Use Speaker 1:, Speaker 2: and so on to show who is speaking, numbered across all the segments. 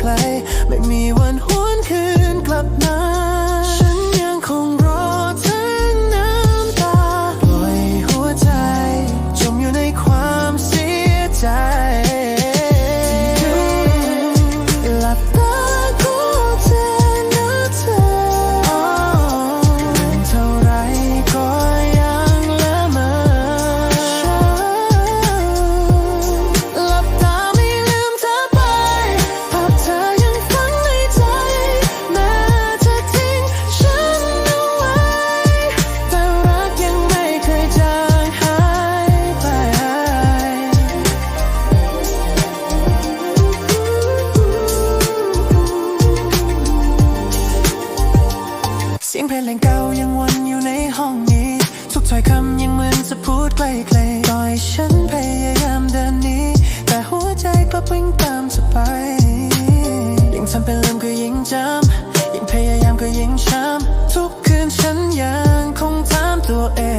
Speaker 1: ไกล ไม่มีวันหวนคืนกลับมา งเพลงเก่ายังวนอยู่ในห้องนี้ ทุกถ้อยคำยังเหมือนจะพูดไกลไกลต่อยฉันพยายามเดินหนีแต่หัวใจก็วิ่งตามสบายยิ่งทำเป็นลืมก็ยิ่งจำยิ่งพยายามก็ยิ่งช้ำทุกคืนฉันยังคงถามตัวเอง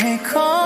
Speaker 1: ให้ขอ